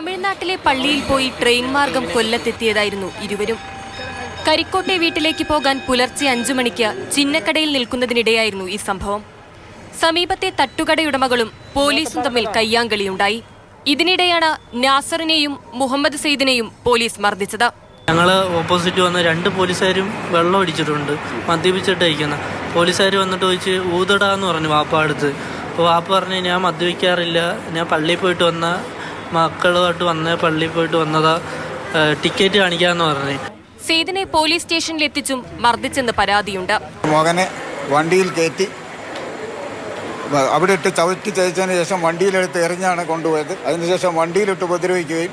തമിഴ്നാട്ടിലെ പള്ളിയിൽ പോയി ട്രെയിൻ മാർഗം കൊല്ലത്തെത്തിയതായിരുന്നു ഇരുവരും. കരിക്കോട്ടെ വീട്ടിലേക്ക് പോകാൻ പുലർച്ചെ അഞ്ചു മണിക്ക് ചിന്നക്കടയിൽ നിൽക്കുന്നതിനിടെയായിരുന്നു ഈ സംഭവം. സമീപത്തെ തട്ടുകടയുടമകളും പോലീസും തമ്മിൽ കയ്യാങ്കളിയുണ്ടായി. ഇതിനിടെയാണ് നാസറിനെയും മുഹമ്മദ് സെയ്ദിനെയും പോലീസ് മർദ്ദിച്ചത്. ഞങ്ങൾ ഓപ്പോസിറ്റ് വന്ന രണ്ട് പോലീസുകാരും വെള്ളം അടിച്ചിട്ടുണ്ട് മദ്യപിച്ചിട്ടിരിക്കുന്ന പോലീസുകാർ വന്നിട്ട് ചോദിച്ച് ഊതടാന്ന് പറഞ്ഞു വാപ്പ അടുത്ത്. അപ്പോൾ വാപ്പ പറഞ്ഞു ഞാൻ മദ്യപിക്കാറില്ല. ഞാൻ പള്ളിയിൽ പോയിട്ട് വന്ന മക്കളുമായിട്ട് വന്ന പള്ളിയിൽ പോയിട്ട് വന്നതാ ടിക്കറ്റ് കാണിക്കാന്ന് പറഞ്ഞു. സെയ്ദിനെ പോലീസ് സ്റ്റേഷനിൽ എത്തിച്ചും മർദ്ദിച്ചെന്ന് പരാതിയുണ്ട്. മകനെ വണ്ടിയിൽ കയറ്റി അവിടെ ഇട്ട് ചവിട്ടി ചതിച്ചതിന് ശേഷം വണ്ടിയിലെടുത്ത് എറിഞ്ഞാണ് കൊണ്ടുപോയത്. അതിനുശേഷം വണ്ടിയിലിട്ട് ഉപദ്രവിക്കുകയും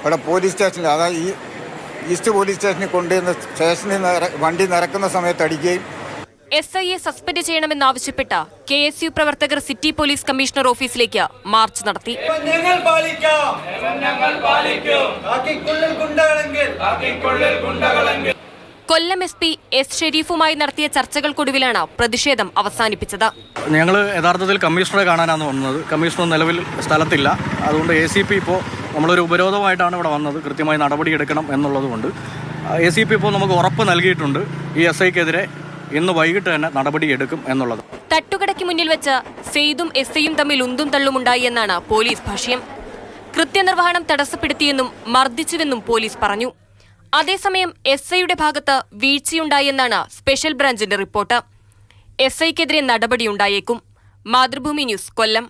അവിടെ പോലീസ് സ്റ്റേഷനിൽ അതായത് ഈ ഈസ്റ്റ് പോലീസ് സ്റ്റേഷനിൽ കൊണ്ടുവന്ന് സ്റ്റേഷനിൽ നിന്ന് വണ്ടി നിറക്കുന്ന സമയത്ത് അടിക്കുകയും എസ് ഐയെ സസ്പെൻഡ് ചെയ്യണമെന്നാവശ്യപ്പെട്ട കെ എസ് യു പ്രവർത്തകർ സിറ്റി പോലീസ് കമ്മീഷണർ ഓഫീസിലേക്ക് മാർച്ച് നടത്തി. ഞങ്ങൾ പാലിക്കാം. ഞങ്ങൾ പാലിക്കും. കാക്കിക്കുള്ളിൽ ഗുണ്ടകളെങ്കിൽ. കൊല്ലം എസ് പി എസ് ഷെരീഫുമായി നടത്തിയ ചർച്ചകൾക്കൊടുവിലാണ് പ്രതിഷേധം അവസാനിപ്പിച്ചത്. ഞങ്ങൾ യഥാർത്ഥത്തിൽ കമ്മീഷണറെ കാണാനാണ് വന്നത്. കമ്മീഷണർ നിലവിൽ സ്ഥലത്തില്ല. അതുകൊണ്ട് എ സി പി ഇപ്പോൾ നമ്മളൊരു ഉപരോധമായിട്ടാണ് ഇവിടെ വന്നത്. കൃത്യമായി നടപടിയെടുക്കണം എന്നുള്ളതുകൊണ്ട്. എ സി പി ഇപ്പോൾ നമുക്ക് ഉറപ്പ് നൽകിയിട്ടുണ്ട്. ഈ എസ് ഐക്കെതിരെ ഇന്ന് വൈകിട്ട് തന്നെ നടപടിയെടുക്കും എന്നുള്ളത്. തട്ടുകടയ്ക്ക് മുന്നിൽ വെച്ച് സെയ്ദും എസ് ഐയും തമ്മിൽ ഉന്തും തള്ളും ഉണ്ടായി എന്നാണ് പോലീസ് ഭാഷ്യം കൃത്യനിർവഹണം തടസ്സപ്പെടുത്തിയെന്നും മർദ്ദിച്ചുവെന്നും പോലീസ് പറഞ്ഞു. അതേസമയം എസ് ഐയുടെ ഭാഗത്ത് വീഴ്ചയുണ്ടായെന്നാണ് സ്പെഷ്യൽ ബ്രാഞ്ചിന്റെ റിപ്പോർട്ട്. എസ് ഐക്കെതിരെ നടപടിയുണ്ടായേക്കും. മാതൃഭൂമി ന്യൂസ് കൊല്ലം.